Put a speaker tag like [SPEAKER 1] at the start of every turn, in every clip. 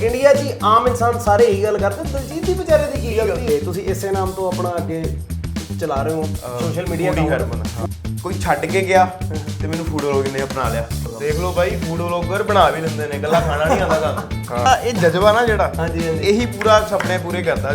[SPEAKER 1] India 'ਚ ਹੀ ਆਮ ਇਨਸਾਨ ਸਾਰੇ ਇਹੀ ਗੱਲ ਕਰਦੇ ਦਲਜੀਤ ਦੀ ਵਿਚਾਰੇ ਦੀ ਕੀ ਗਲਤੀ ਹੈ ਤੁਸੀਂ ਇਸੇ ਨਾਮ ਤੋਂ ਆਪਣਾ ਅੱਗੇ ਚਲਾ ਰਹੇ ਹੋ ਸੋਸ਼ਲ ਮੀਡੀਆ
[SPEAKER 2] ਫੂਡੀ ਹਰਮਨ। ਕੋਈ ਛੱਡ ਕੇ ਗਿਆ ਤੇ ਮੈਨੂੰ ਫੂਡ ਵਲੌਗਰ ਨੇ ਅਪਣਾ ਲਿਆ ਦੇਖ ਲਓ ਬਾਈ ਫੂਡ ਵਲੌਗਰ ਬਣਾ ਵੀ ਲੈਂਦੇ ਨੇ ਗੱਲਾਂ ਖਾਣਾ ਨਹੀਂ ਆਉਂਦਾ ਹਾਂ ਇਹ ਜਜ਼ਬਾ ਨਾ ਜਿਹੜਾ
[SPEAKER 1] ਹਾਂਜੀ, ਹਾਂਜੀ।
[SPEAKER 2] ਇਹੀ ਪੂਰਾ ਸੁਪਨੇ ਪੂਰੇ ਕਰਦਾ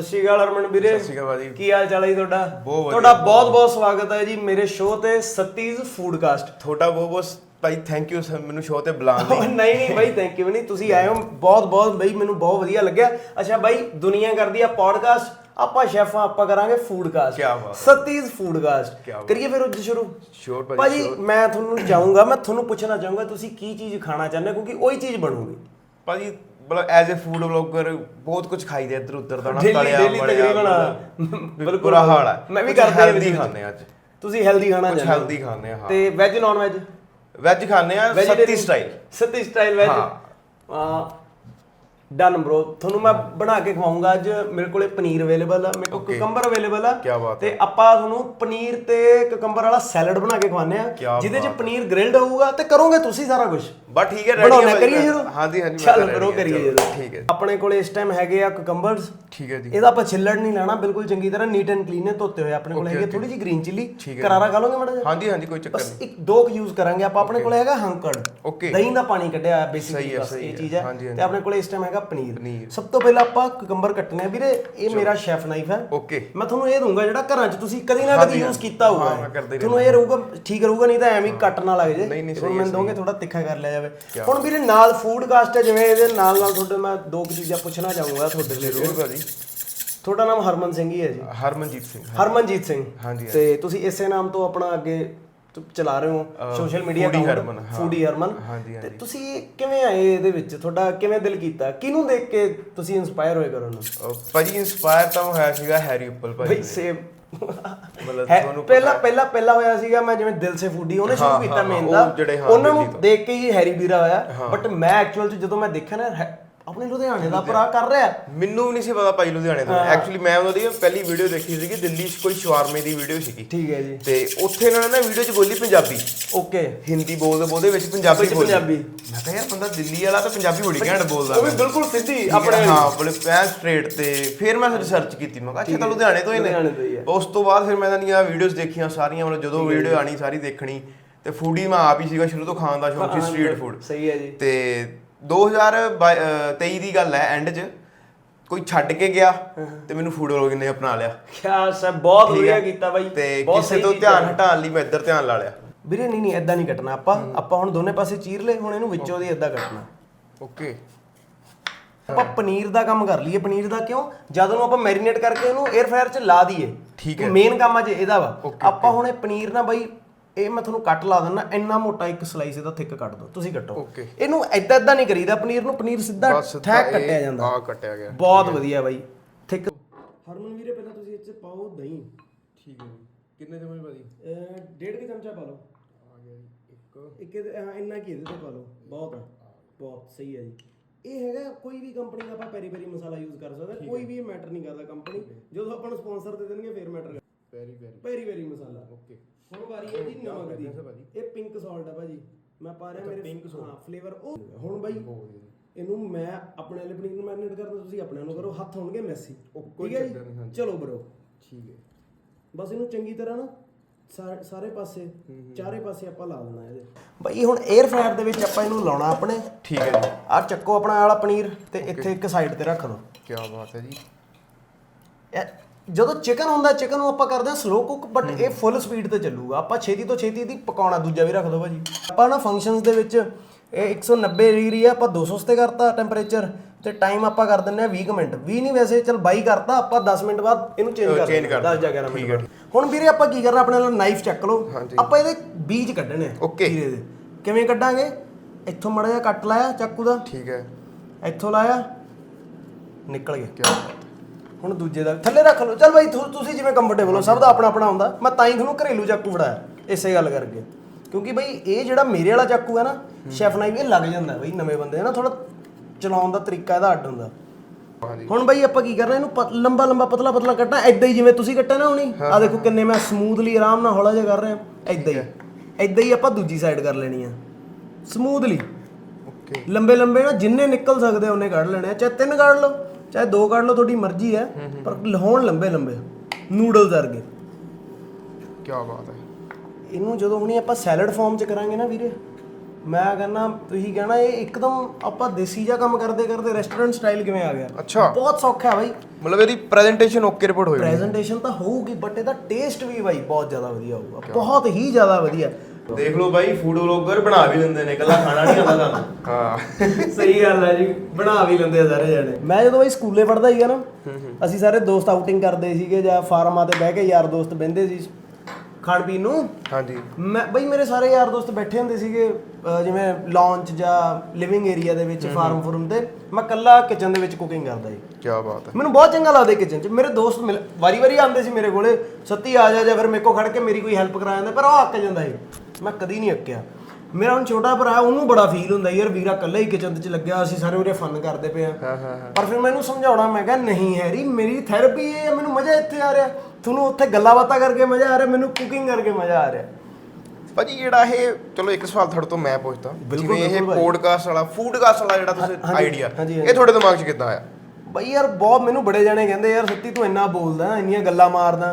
[SPEAKER 1] ਸਤਿ ਸ਼੍ਰੀ ਅਕਾਲ ਅਰਮਨ ਵੀਰੇ।
[SPEAKER 2] ਸਤਿ ਸ਼੍ਰੀ ਅਕਾਲ ਭਾਜੀ।
[SPEAKER 1] ਕੀ ਹਾਲ ਚਾਲ ਹੈ ਜੀ ਤੁਹਾਡਾ। ਤੁਹਾਡਾ ਬਹੁਤ ਬਹੁਤ ਸਵਾਗਤ ਹੈ ਜੀ ਮੇਰੇ ਸ਼ੋਅ ਤੇ ਸਤੀਜ਼ ਫੂਡਕਾਸਟ
[SPEAKER 2] ਤੁਹਾਡਾ ਬਹੁਤ ਬਹੁਤ ਭਾਈ ਥੈਂਕ ਯੂ ਮੈਨੂੰ ਸ਼ੋਅ ਤੇ ਬੁਲਾਉਣ ਲਈ।
[SPEAKER 1] ਨਹੀਂ ਨਹੀਂ ਬਾਈ ਥੈਂਕ ਯੂ ਨਹੀਂ ਤੁਸੀਂ ਆਏ ਹੋ। ਬਹੁਤ ਬਹੁਤ ਬਈ ਮੈਨੂੰ ਬਹੁਤ ਵਧੀਆ ਲੱਗਿਆ। ਅੱਛਾ ਬਾਈ ਦੁਨੀਆ ਕਰਦੀ ਆ ਪੋਡਕਾਸਟ ਆਪਾਂ ਸ਼ੈਫਾਂ ਆਪਾਂ ਕਰਾਂਗੇ ਫੂਡਕਾਸਟ
[SPEAKER 2] ਕਿਆ ਬਾਤ।
[SPEAKER 1] ਸਤੀਜ਼ ਫੂਡਕਾਸਟ। ਕਰੀਏ ਫਿਰ ਉੱਜ ਸ਼ੁਰੂ।
[SPEAKER 2] Sure ਭਾਜੀ।
[SPEAKER 1] ਮੈਂ ਤੁਹਾਨੂੰ ਜਾਊਂਗਾ ਮੈਂ ਤੁਹਾਨੂੰ ਪੁੱਛਣਾ ਚਾਹੂੰਗਾ ਤੁਸੀਂ ਕੀ ਚੀਜ਼ ਖਾਣਾ ਚਾਹੁੰਦੇ ਕਿਉਂਕਿ ਉਹੀ ਚੀਜ਼ ਬਣੂਗੀ।
[SPEAKER 2] ਭਾਜੀ ਮਤਲਬ ਐਜ਼ ਅ ਫੂਡ ਵਲੌਗਰ ਬਹੁਤ ਕੁਝ ਖਾਈਦੇ ਇੱਧਰ ਉੱਧਰ ਦਾ ਨਾ
[SPEAKER 1] Daily-
[SPEAKER 2] ਤਲਿਆ
[SPEAKER 1] ਤਕਰੀਬਨ, ਬਿਲਕੁਲ।
[SPEAKER 2] ਬੁਰਾ ਹਾਲ ਹੈ
[SPEAKER 1] ਮੈਂ ਵੀ ਕਰਦਾ ਹਾਂ
[SPEAKER 2] healthy
[SPEAKER 1] ਵਿੱਚ।
[SPEAKER 2] ਖਾਂਦੇ ਅੱਜ
[SPEAKER 1] ਤੁਸੀਂ ਹੈਲਦੀ ਖਾਣਾ
[SPEAKER 2] ਕੁਝ
[SPEAKER 1] ਚਾਹੁੰਦੇ ਹੋ।
[SPEAKER 2] healthy ਖਾਂਦੇ ਹਾਂ।
[SPEAKER 1] ਤੇ ਵੈਜ ਨਾਨ ਵੈਜ
[SPEAKER 2] ਵੈਜ ਖਾਂਦੇ ਆ Satti style
[SPEAKER 1] Satti style veg
[SPEAKER 2] ਹਾਂ।
[SPEAKER 1] ਡਨ ਬ్రో ਤੁਹਾਨੂੰ ਮੈਂ ਬਣਾ ਕੇ ਖਵਾਉਂਗਾ ਅੱਜ। ਮੇਰੇ ਕੋਲੇ ਪਨੀਰ ਅਵੇਲੇਬਲ ਆ। ਮੇਰੇ ਕੋਲ. ਕੁਕੰਬਰ ਅਵੇਲੇਬਲ ਆ।
[SPEAKER 2] ਕਿਆ ਬਾਤ
[SPEAKER 1] ਤੇ ਆਪਾਂ ਤੁਹਾਨੂੰ ਪਨੀਰ ਤੇ ਕੁਕੰਬਰ ਵਾਲਾ ਸੈਲਡ ਬਣਾ ਕੇ ਖਵਾਉਂਦੇ ਆ। ਜਿਹਦੇ ਚ ਪਨੀਰ ਗ੍ਰਿਲਡ ਹੋਊਗਾ ਤੇ ਕਰੋਗੇ ਤੁਸੀਂ ਸਾਰਾ ਕੁਝ
[SPEAKER 2] ਬਸ ਠੀਕ ਹੈ ready
[SPEAKER 1] ਬਣਾਉਣਾ
[SPEAKER 2] ਹੈ
[SPEAKER 1] ਕਰੀਏ। ਜਦੋਂ?
[SPEAKER 2] ਹਾਂਜੀ ਹਾਂਜੀ
[SPEAKER 1] ਚੱਲ
[SPEAKER 2] ਹਾਂ,
[SPEAKER 1] ਕਰੀਏ ਜਦੋਂ।
[SPEAKER 2] ਠੀਕ ਹੈ
[SPEAKER 1] ਆਪਣੇ ਕੋਲੇ ਇਸ ਟਾਈਮ ਹੈਗੇ ਆ ਕੁਕੰਬਰਸ
[SPEAKER 2] ਠੀਕ ਹੈ ਜੀ।
[SPEAKER 1] ਇਹਦਾ ਆਪਾਂ ਛਿੱਲੜ ਨਹੀਂ ਲੈਣਾ ਬਿਲਕੁਲ ਚੰਗੀ ਤਰ੍ਹਾਂ ਨੀਟ ਐਂਡ ਕਲੀਨ ਨੇ ਧੋਤੇ ਹੋਏ ਆਪਣੇ ਕੋਲ ਹੈਗੇ. ਥੋੜੀ ਜਿਹੀ ਗ੍ਰੀਨ ਚਿੱਲੀ ਕਰਾਰਾ ਖਾ ਲੋਗੇ ਮਾੜਾ ਜਿਹਾ?
[SPEAKER 2] ਹਾਂਜੀ ਹਾਂਜੀ ਕੋਈ ਚੱਕਰ
[SPEAKER 1] ਬਸ
[SPEAKER 2] ਨਹੀਂ।
[SPEAKER 1] ਇੱਕ ਦੋ ਕੁ ਯੂਜ਼ ਕਰਾਂਗੇ ਆਪਾਂ। ਆਪਣੇ ਕੋਲ ਹੈਗਾ ਹੰਕੜ. ਦਹੀਂ ਦਾ ਪਾਣੀ ਕੱਢਿਆ ਬੇਸਿਕਲੀ ਬਸ ਇਹ। ਚੀਜ਼ ਹੈ। ਤੇ ਆਪਣੇ ਕੋਲ ਇਸ ਟਾਈਮ ਹੈਗਾ ਪਨੀਰ।
[SPEAKER 2] ਪਨੀਰ।
[SPEAKER 1] ਸਭ ਤੋਂ ਪਹਿਲਾਂ ਆਪਾਂ ਕੁਕੰਬਰ ਕੱਟਨੇ ਆ ਵੀਰੇ ਇਹ ਮੇਰਾ ਸ਼ੈਫ ਨਾਈਫ ਹੈ।
[SPEAKER 2] ਓਕੇ
[SPEAKER 1] ਮੈਂ ਤੁਹਾਨੂੰ ਇਹ ਦੂੰਗਾ ਜਿਹੜਾ ਘਰਾਂ 'ਚ ਤੁਸੀਂ ਕਦੀ ਨਾ ਕਦੀ ਯੂਜ਼। ਕੀਤਾ ਹੋਊਗਾ।
[SPEAKER 2] ਮੈਂ
[SPEAKER 1] ਤੁਹਾਨੂੰ ਇਹ ਰਹੂਗਾ ਠੀਕ ਰਹੂਗਾ ਨਹੀਂ ਤਾਂ ਐਵੇਂ ਹੀ ਕੱਟ ਨਾ ਲੱਗ ਜੇ। ਮੈਨੂੰ
[SPEAKER 2] ਸਹੀ
[SPEAKER 1] ਦੋਗੇ। ਥੋੜਾ ਤਿੱਖਾ ਕਰ ਲਿਆ ਜਾਵੇ। ਹੁਣ ਵੀਰੇ ਨਾਲ ਫੂਡ ਕਾਸਟ ਹੈ ਜਿਵੇਂ ਇਹਦੇ ਨਾਲ ਨਾਲ ਤੁਹਾਡੇ ਮੈਂ ਦੋ ਕੁ ਚੀਜ਼ਾਂ ਪੁੱਛਣਾ ਚਾਹੂੰਗਾ ਤੁਹਾਡੇ ਲਈ
[SPEAKER 2] ਜ਼ਰੂਰ ਭਾਜੀ।
[SPEAKER 1] ਤੁਹਾਡਾ ਨਾਮ ਹਰਮਨ ਸਿੰਘ ਹੀ ਹੈ ਜੀ।
[SPEAKER 2] ਹਰਮਨਜੀਤ ਸਿੰਘ
[SPEAKER 1] ਹਰਮਨਜੀਤ ਸਿੰਘ।
[SPEAKER 2] ਹਾਂਜੀ,
[SPEAKER 1] ਤੇ ਤੁਸੀਂ ਇਸੇ ਨਾਮ ਤੋਂ ਆਪਣਾ ਅੱਗੇ ਚਲਾ ਰਹੇ ਹੋ social media
[SPEAKER 2] Foodie Harman.
[SPEAKER 1] Foodie Harman. ਤੇ। ਤੁਸੀਂ ਕਿਵੇਂ ਆਏ ਇਹਦੇ ਵਿੱਚ? ਤੁਹਾਡਾ ਕਿਵੇਂ ਦਿਲ ਕੀਤਾ? ਕਿਹਨੂੰ ਦੇਖ ਕੇ ਤੁਸੀਂ ਇਨਸਪਾਇਰ ਹੋਏ ਕਰਨ ਨੂੰ
[SPEAKER 2] ਭਾਜੀ ਇਨਸਪਾਇਰ ਤਾਂ ਹੋਇਆ ਸੀਗਾ ਹੈਰੀ ਉੱਪਲ ਭਾਜੀ
[SPEAKER 1] ਬਈ ਸੇਮ
[SPEAKER 2] ਮਤਲਬ ਤੁਹਾਨੂੰ
[SPEAKER 1] ਪਹਿਲਾਂ ਪਹਿਲਾਂ ਪਹਿਲਾਂ ਹੋਇਆ ਸੀਗਾ ਮੈਂ ਜਿਵੇਂ ਦਿਲ ਸੇ ਫੂਡੀ ਉਹਨੇ ਸ਼ੁਰੂ ਕੀਤਾ ਮੇਨ ਦਾ। ਉਹਨਾਂ ਨੂੰ। ਦੇਖ ਕੇ ਹੀ ਹੈਰੀ ਵੀਰਾ ਹੋਇਆ। ਬਟ ਮੈਂ ਐਕਚੁਅਲ ਚ ਜਦੋਂ ਮੈਂ ਦੇਖਿਆ ਨਾ ਆਪਣੇ ਲੁਧਿਆਣੇ ਦਾ ਭਰਾ ਕਰ ਰਿਹਾ
[SPEAKER 2] ਮੈਨੂੰ ਵੀ ਨਹੀਂ ਸੀ ਪਤਾ ਭਾਈ ਲੁਧਿਆਣੇ ਤੋਂ। ਐਕਚੁਅਲੀ ਮੈਂ ਉਹਨਾਂ ਦੀ ਪਹਿਲੀ ਵੀਡੀਓ ਦੇਖੀ ਸੀਗੀ ਦਿੱਲੀ 'ਚ ਕੋਈ ਸ਼ਵਾਰਮੇ ਦੀ ਵੀਡੀਓ ਸੀਗੀ।
[SPEAKER 1] ਠੀਕ ਹੈ ਜੀ।
[SPEAKER 2] ਤੇ ਉੱਥੇ ਇਹਨਾਂ ਨੇ ਨਾ ਵੀਡੀਓ 'ਚ ਬੋਲੀ ਪੰਜਾਬੀ।
[SPEAKER 1] ਓਕੇ।
[SPEAKER 2] ਹਿੰਦੀ ਬੋਲਦੇ ਬੋਲਦੇ ਵਿੱਚ ਪੰਜਾਬੀ ਬੋਲੀ।
[SPEAKER 1] ਪੰਜਾਬੀ।
[SPEAKER 2] ਮੈਂ ਕਿਹਾ ਯਾਰ ਬੰਦਾ ਦਿੱਲੀ ਵਾਲਾ ਤਾਂ ਪੰਜਾਬੀ ਬੜੀ ਘੈਂਟ ਬੋਲਦਾ
[SPEAKER 1] ਉਹ ਵੀ। ਬਿਲਕੁਲ ਸਿੱਧੀ ਆਪਣੇ
[SPEAKER 2] ਹੈ, ਬੋਲੇ ਪੈ ਸਟ੍ਰੇਟ ਤੇ ਫਿਰ ਮੈਂ ਰਿਸਰਚ ਕੀਤੀ। ਮੈਂ ਕਿਹਾ ਅੱਛਾ ਤਾਂ ਲੁਧਿਆਣੇ ਤੋਂ ਹੀ ਨੇ। ਉਸ ਤੋਂ ਬਾਅਦ ਫਿਰ ਮੈਂ ਤਾਂ ਨੀਆਂ ਵੀਡੀਓਜ਼ ਦੇਖੀਆਂ ਸਾਰੀਆਂ ਮਤਲਬ ਜਦੋਂ ਵੀਡੀਓ ਆਣੀ ਸਾਰੀ ਦੇਖਣੀ। ਤੇ ਫੂਡੀ ਮੈਂ ਆਪ ਹੀ ਸੀਗਾ ਸ਼ੁਰੂ ਤੋਂ ਖਾਣ ਦਾ ਸ਼ੌਂਕ ਸੀ ਸਟਰੀਟ ਫੂਡ
[SPEAKER 1] ਸਹੀ ਹੈ ਜੀ।
[SPEAKER 2] ਤੇ 2023 ਦੀ ਗੱਲ ਹੈ ਐਂਡ 'ਚ। ਕੋਈ ਛੱਡ ਕੇ ਗਿਆ ਤੇ ਮੈਨੂੰ ਫੂਡ ਵਲੌਗਰ ਨੇ ਅਪਣਾ ਲਿਆ।
[SPEAKER 1] ਖਿਆਲ ਸਭ ਬਹੁਤ ਵਧੀਆ? ਕੀਤਾ ਬਾਈ।
[SPEAKER 2] ਤੇ ਕਿਸੇ ਤੋਂ। ਧਿਆਨ ਹਟਾਉਣ ਲਈ ਮੈਂ ਇੱਧਰ ਧਿਆਨ ਲਾ ਲਿਆ।
[SPEAKER 1] ਵੀਰੇ ਨਹੀਂ ਨਹੀਂ ਐਦਾਂ ਨਹੀਂ ਕੱਟਣਾ ਆਪਾਂ। ਆਪਾਂ ਹੁਣ ਦੋਨੇ ਪਾਸੇ ਚੀਰ ਲਏ ਹੁਣ ਇਹਨੂੰ ਵਿੱਚੋਂ ਦੀ ਐਦਾਂ ਕੱਟਣਾ।
[SPEAKER 2] ਓਕੇ।
[SPEAKER 1] ਆਪਾਂ ਪਨੀਰ ਦਾ ਕੰਮ ਕਰ ਲਈਏ। ਪਨੀਰ ਦਾ ਕਿਉਂ? ਜਦ ਨੂੰ ਆਪਾਂ ਮੈਰੀਨੇਟ ਕਰਕੇ ਇਹਨੂੰ 에ਅਰ ਫਰਾਇਰ 'ਚ ਲਾ ਦਈਏ।
[SPEAKER 2] ਠੀਕ ਹੈ।
[SPEAKER 1] ਮੇਨ ਕੰਮ ਅੱਜ ਇਹਦਾ ਵਾ। ਆਪਾਂ ਹੁਣ ਇਹ ਪਨੀਰ ਨਾ ਬਾਈ ਇਹ ਮੈਂ ਤੁਹਾਨੂੰ ਕੱਟ ਲਾ ਦਿੰਦਾ ਇੰਨਾ ਮੋਟਾ ਇੱਕ ਸਲਾਈਸ ਇਹਦਾ ਥਿਕ ਕੱਟ ਦਿਓ ਤੁਸੀਂ ਕੱਟੋ. ਇਹਨੂੰ ਐਦਾਂ ਐਦਾਂ ਨਹੀਂ ਕਰੀਦਾ ਪਨੀਰ ਨੂੰ ਪਨੀਰ ਸਿੱਧਾ
[SPEAKER 2] ਇਹ-
[SPEAKER 1] ਕੱਟਿਆ ਜਾਂਦਾ।
[SPEAKER 2] ਆਹ ਕੱਟਿਆ ਗਿਆ।
[SPEAKER 1] ਬਹੁਤ ਵਧੀਆ ਬਾਈ ਥਿਕ। ਹਰਮਨ ਵੀਰੇ ਪਹਿਲਾਂ ਤੁਸੀਂ 'ਚ ਪਾਓ ਦਹੀਂ।
[SPEAKER 2] ਠੀਕ ਹੈ ਜੀ। ਕਿੰਨੇ ਚਮਚ ਭਾਜੀ
[SPEAKER 1] ਡੇਢ ਕੁ ਚਮਚਾ ਪਾ ਲਓ।
[SPEAKER 2] ਆ ਗਿਆ ਜੀ ਇੱਕ।
[SPEAKER 1] ਇੱਕ ਹਾਂ, ਇੰਨਾ ਕੀ ਇਹਦੇ ਤੇ ਪਾ ਲਓ। ਬਹੁਤ ਆ। ਬਹੁਤ ਸਹੀ ਹੈ ਜੀ। ਇਹ ਹੈਗਾ ਕੋਈ ਵੀ ਕੰਪਨੀ ਦਾ ਆਪਾਂ ਪੈਰੀ ਪੈਰੀ ਮਸਾਲਾ ਯੂਜ਼ ਕਰ ਸਕਦੇ ਕੋਈ ਵੀ ਮੈਟਰ ਨਹੀਂ ਕਰਦਾ ਕੰਪਨੀ ਜਦੋਂ ਆਪਾਂ ਨੂੰ ਸਪਾਂਸਰ ਦੇ ਦੇਣਗੇ ਫੇਰ ਮੈਟਰ
[SPEAKER 2] ਵੈਰੀ ਵੈਰੀ
[SPEAKER 1] ਪੈਰੀ ਪੈਰੀ ਮਸਾਲਾ
[SPEAKER 2] ਓਕੇ
[SPEAKER 1] ਹੁਣ ਵਾਰੀ ਹੈ ਜੀ ਨਮਕ ਦੀ
[SPEAKER 2] ਹੈ ਭਾਜੀ?
[SPEAKER 1] ਇਹ ਪਿੰਕ ਸਾਲਟ ਹੈ ਭਾਜੀ। ਮੈਂ ਪਾ ਰਿਹਾ ਮੇਰੇ
[SPEAKER 2] pink
[SPEAKER 1] ਹਾਂ ਫਲੇਵਰ ਉਹ ਹੁਣ ਬਾਈ ਇਹਨੂੰ ਮੈਂ ਆਪਣੇ ਵਾਲੇ ਪਨੀਰ ਨੂੰ ਮੈਰੀਨੇਟ ਕਰਦਾ ਤੁਸੀਂ ਆਪਣੇ ਨੂੰ ਕਰੋ ਹੱਥ ਹੋਣਗੇ ਮੈਸੀ
[SPEAKER 2] ਕੋਈ
[SPEAKER 1] ਠੀਕ ਹੈ
[SPEAKER 2] ਚੱਕਰ ਨਹੀਂ,
[SPEAKER 1] ਜੀ
[SPEAKER 2] ਹਾਂਜੀ।
[SPEAKER 1] ਚਲੋ ਬਰੋ।
[SPEAKER 2] ਠੀਕ ਹੈ।
[SPEAKER 1] ਬਸ ਇਹਨੂੰ ਚੰਗੀ ਤਰ੍ਹਾਂ ਨਾ ਸਾ- ਸਾਰੇ ਪਾਸੇ ਚਾਰੇ ਪਾਸੇ ਆਪਾਂ ਲਾ ਦੇਣਾ ਇਹਦੇ। ਬਈ ਹੁਣ 에ਅਰ ਫਰਾਇਰ ਦੇ ਵਿੱਚ ਆਪਾਂ ਇਹਨੂੰ ਲਾਉਣਾ ਆਪਣੇ।
[SPEAKER 2] ਠੀਕ ਹੈ ਜੀ।
[SPEAKER 1] ਆਹ ਚੱਕੋ ਆਪਣਾ ਵਾਲਾ ਪਨੀਰ ਤੇ ਇੱਥੇ ਇੱਕ ਸਾਈਡ ਤੇ ਰੱਖ ਦਿਓ
[SPEAKER 2] ਕੀ ਬਾਤ ਹੈ ਜੀ।
[SPEAKER 1] ਇਹ ਜਦੋਂ ਚਿਕਨ ਹੁੰਦਾ ਚਿਕਨ ਨੂੰ ਆਪਾਂ ਕਰਦੇ ਹਾਂ ਸਲੋ ਕੁੱਕ ਬਟ ਇਹ ਫੁੱਲ ਸਪੀਡ ਤੇ ਚੱਲੂਗਾ। ਆਪਾਂ ਛੇਤੀ ਤੋਂ ਛੇਤੀ ਦੀ ਪਕਾਉਣਾ ਦੂਜਾ ਵੀ ਰੱਖ ਦਿਓ ਭਾਜੀ। ਆਪਾਂ ਨਾ ਫੰਕਸ਼ਨਸ ਦੇ ਵਿੱਚ ਇਹ 190 ਡਿਗਰੀ ਆ ਆਪਾਂ 200 ਤੇ ਕਰਤਾ ਟੈਂਪਰੇਚਰ ਤੇ ਟਾਈਮ ਆਪਾਂ ਕਰ ਦਿੰਨੇ ਆ 20 ਕੁ ਮਿੰਟ। 20 ਨਹੀਂ ਵੈਸੇ ਚਲ 22 ਕਰਤਾ ਆਪਾਂ 10 ਮਿੰਟ ਬਾਅਦ ਇਹਨੂੰ ਚੇਂਜ ਕਰ
[SPEAKER 2] ਕਰ
[SPEAKER 1] 10 ਜਾਂ 11
[SPEAKER 2] ਠੀਕ
[SPEAKER 1] ਮਿੰਟ ਹੁਣ ਵੀਰੇ ਆਪਾਂ ਕੀ ਕਰਨਾ ਆਪਣੇ ਨਾਲ ਨਾਈਫ ਚੱਕ ਲਓ। ਆਪਾਂ ਇਹਦੇ ਬੀਜ ਕੱਢਣੇ
[SPEAKER 2] Okay।
[SPEAKER 1] ਖੀਰੇ ਦੇ। ਕਿਵੇਂ ਕੱਢਾਂਗੇ? ਇੱਥੋਂ ਮੜਾ ਜਿਹਾ ਕੱਟ ਲਾਇਆ ਚਾਕੂ ਦਾ।
[SPEAKER 2] ਠੀਕ ਹੈ।
[SPEAKER 1] ਇੱਥੋਂ ਲਾਇਆ। ਨਿਕਲ ਗਿਆ। ਹੁਣ ਦੂਜੇ ਦਾ ਥੱਲੇ ਰੱਖ ਲਓ। ਚਲ ਬਾਈ ਤੁ- ਤੁਸੀਂ ਜਿਵੇਂ ਕੰਫਰਟੇਬਲ ਹੋ ਸਭ ਦਾ ਆਪਣਾ ਆਪਣਾ ਹੁੰਦਾ। ਮੈਂ ਤਾਂ ਹੀ ਤੁਹਾਨੂੰ ਘਰੇਲੂ ਚਾਕੂ ਫੜਾਇਆ ਇਸੇ ਗੱਲ ਕਰਕੇ। ਕਿਉਂਕਿ ਬਈ ਇਹ ਜਿਹੜਾ ਮੇਰੇ ਵਾਲਾ ਚਾਕੂ ਹੈ ਨਾ ਸ਼ੈਫ ਨਾਈਫ ਇਹ ਲੱਗ ਜਾਂਦਾ ਬਈ ਨਵੇਂ ਬੰਦੇ ਨਾ ਥੋੜਾ ਚਲਾਉਣ ਦਾ ਤਰੀਕਾ ਇਹਦਾ ਅੱਡ ਹੁੰਦਾ।
[SPEAKER 2] ਹਾਂਜੀ।
[SPEAKER 1] ਹੁਣ ਬਈ ਆਪਾਂ ਕੀ ਕਰਨਾ ਇਹਨੂੰ ਲੰਬਾ ਲੰਬਾ ਪਤਲਾ ਪਤਲਾ ਕੱਟਣਾ ਐਦਾਂ ਹੀ ਜਿਵੇਂ ਤੁਸੀਂ ਕੱਟਿਆ ਨਾ ਹੁਣੀ ਆ ਦੇਖੋ ਕਿੰਨੇ ਮੈਂ ਸਮੂਥਲੀ ਆਰਾਮ ਨਾਲ ਹੌਲਾ ਜਿਹਾ ਕਰ ਰਿਹਾ ਐਦਾਂ ਹੀ। ਇਦਾਂ ਹੀ। ਆਪਾਂ ਦੂਜੀ ਸਾਈਡ ਕਰ ਲੈਣੀ ਆ। Smoothly
[SPEAKER 2] okay.
[SPEAKER 1] ਲੰਬੇ ਲੰਬੇ ਨਾ ਜਿੰਨੇ ਨਿਕਲ ਸਕਦੇ ਆ ਉਹਨੇ ਕੱਢ ਲੈਣੇ ਆ ਚਾਹੇ ਤਿੰਨ ਕੱਢ ਲਓ। ਚਾਹੇ ਦੋ ਕੱਢ ਲਓ ਤੁਹਾਡੀ ਮਰਜ਼ੀ ਹੈ ਪਰ ਹੋਣ ਲੰਬੇ ਲੰਬੇ। ਨੂਡਲਸ ਵਰਗੇ।
[SPEAKER 2] ਕੀ ਬਾਤ ਹੈ।
[SPEAKER 1] ਇਹਨੂੰ ਜਦੋਂ ਹੁਣੀ ਆਪਾਂ ਸੈਲਡ ਫਾਰਮ ਚ ਕਰਾਂਗੇ ਨਾ ਵੀਰੇ ਮੈਂ ਕਹਿੰਦਾ ਤੁਸੀਂ ਕਹਿਣਾ ਇਹ ਇੱਕਦਮ ਆਪਾਂ ਦੇਸੀ ਜਿਹਾ ਕੰਮ ਕਰਦੇ ਕਰਦੇ ਰੈਸਟੋਰੈਂਟ ਸਟਾਈਲ ਕਿਵੇਂ ਆ ਗਿਆ?
[SPEAKER 2] ਅੱਛਾ।
[SPEAKER 1] ਬਹੁਤ ਸੌਖਾ ਹੈ ਬਾਈ।
[SPEAKER 2] ਮਤਲਬ ਇਹਦੀ ਪ੍ਰੈਜੈਂਟੇਸ਼ਨ ਓਕੇ ਰਿਪੋਰਟ ਹੋਈ
[SPEAKER 1] ਪ੍ਰੈਜੈਂਟੇਸ਼ਨ ਤਾਂ ਹੋਊਗੀ ਬਟ ਇਹਦਾ ਟੇਸਟ ਵੀ ਬਾਈ ਬਹੁਤ ਜ਼ਿਆਦਾ ਵਧੀਆ ਹੋਊਗਾ। ਬਹੁਤ ਹੀ ਜ਼ਿਆਦਾ ਵਧੀਆ।
[SPEAKER 2] ਦੇਖ ਲਓ ਬਾਈ ਫੂਡ ਵਲੌਗਰ ਬਣਾ ਵੀ ਲੈਂਦੇ ਨੇ ਇਕੱਲਾ ਖਾਣਾ ਨਹੀਂ ਆਉਂਦਾ ਤੁਹਾਨੂੰ। ਹਾਂ।
[SPEAKER 1] ਸਹੀ ਗੱਲ ਹੈ ਜੀ ਬਣਾ ਵੀ ਲੈਂਦੇ ਆ ਸਾਰੇ ਜਣੇ। ਮੈਂ ਜਦੋਂ ਬਾਈ ਸਕੂਲੇ ਪੜ੍ਹਦਾ ਸੀਗਾ ਨਾ ਅਸੀਂ ਸਾਰੇ ਦੋਸਤ ਆਊਟਿੰਗ ਕਰਦੇ ਸੀਗੇ ਜਾਂ ਫਾਰਮਾਂ ਤੇ ਬਹਿ ਕੇ ਯਾਰ ਦੋਸਤ ਬਹਿੰਦੇ ਸੀ ਖਾਣ ਪੀਣ ਨੂੰ?
[SPEAKER 2] ਹਾਂਜੀ।
[SPEAKER 1] ਮੈਂ ਬਈ ਮੇਰੇ ਸਾਰੇ ਯਾਰ ਦੋਸਤ ਬੈਠੇ ਹੁੰਦੇ ਸੀਗੇ ਅਹ ਜਿਵੇਂ ਲਾਂਚ ਜਾਂ ਲਿਵਿੰਗ ਏਰੀਆ ਦੇ ਵਿੱਚ ਫਾਰਮ ਫੁਰਮ ਤੇ। ਮੈਂ ਕੱਲਾ ਕਿਚਨ ਦੇ ਵਿੱਚ ਕੁਕਿੰਗ ਕਰਦਾ ਸੀ।
[SPEAKER 2] ਕੀ ਬਾਤ ਹੈ।
[SPEAKER 1] ਮੈਨੂੰ ਬਹੁਤ ਚੰਗਾ ਲੱਗਦਾ ਕਿਚਨ 'ਚ। ਮੇਰੇ ਦੋਸਤ ਮਿਲ ਵਾਰੀ ਵਾਰੀ ਆਉਂਦੇ ਸੀ ਮੇਰੇ ਕੋਲੇ ਸੱਤੀ ਆ ਜਾ ਜਾਂ ਫਿਰ ਮੇਰੇ ਕੋਲ ਖੜ ਕੇ ਮੇਰੀ ਕੋਈ ਹੈਲਪ ਕਰਾ ਜਾਂਦਾ ਪਰ ਉਹ ਅੱਕ ਜਾਂਦਾ ਸੀ। ਮੈਂ ਕਦੀ ਨਹੀਂ ਅੱਕਿਆ। ਮੇਰਾ ਹੁਣ ਛੋਟਾ ਭਰਾ ਉਹਨੂੰ ਬੜਾ ਫੀਲ ਹੁੰਦਾ ਯਾਰ ਵੀਰਾ ਇਕੱਲਾ ਹੀ ਕਿਚਨ 'ਚ ਲੱਗਿਆ ਅਸੀਂ ਸਾਰੇ ਉਰੇ ਫਨ ਕਰਦੇ ਪਏ ਆ।
[SPEAKER 2] ਹਾਂ ਹਾਂ ਹਾਂ।
[SPEAKER 1] ਪਰ ਫਿਰ ਮੈਨੂੰ ਸਮਝਾਉਣਾ ਮੈਂ ਕਿਹਾ ਨਹੀਂ ਹੈਰੀ ਮੇਰੀ ਥੈਰੇਪੀ ਹੈ ਮੈਨੂੰ ਮਜ਼ਾ ਇੱਥੇ ਆ ਰਿਹਾ। ਤੁਹਾਨੂੰ ਉੱਥੇ ਗੱਲਾਂ ਬਾਤਾਂ ਕਰਕੇ ਮਜ਼ਾ ਆ ਰਿਹਾ ਮੈਨੂੰ ਕੁਕਿੰਗ ਕਰਕੇ ਮਜ਼ਾ ਆ ਰਿਹਾ।
[SPEAKER 2] ਭਾਜੀ ਜਿਹੜਾ ਇਹ ਚਲੋ ਇੱਕ ਸਵਾਲ ਤੁਹਾਡੇ ਤੋਂ ਮੈਂ ਪੁੱਛਦਾ।
[SPEAKER 1] ਬਿਲਕੁਲ,
[SPEAKER 2] ਜਿਵੇਂ ਇਹ
[SPEAKER 1] ਬਿਲਕੁਲ।
[SPEAKER 2] ਪੋਡਕਾਸਟ ਵਾਲਾ ਫੂਡਕਾਸਟ ਵਾਲਾ ਜਿਹੜਾ ਤੁਸੀਂ
[SPEAKER 1] ਹਾਂਜੀ,
[SPEAKER 2] ਆਈਡੀਆ
[SPEAKER 1] ਹਾਂਜੀ,
[SPEAKER 2] ਇਹ ਤੁਹਾਡੇ ਦਿਮਾਗ 'ਚ ਕਿੱਦਾਂ ਆਇਆ?
[SPEAKER 1] ਬਈ ਯਾਰ ਬਹੁਤ ਮੈਨੂੰ ਬੜੇ ਜਣੇ ਕਹਿੰਦੇ ਯਾਰ ਸੱਤੀ ਤੂੰ ਇੰਨਾ ਬੋਲਦਾ ਇੰਨੀਆਂ ਗੱਲਾਂ ਮਾਰਦਾ।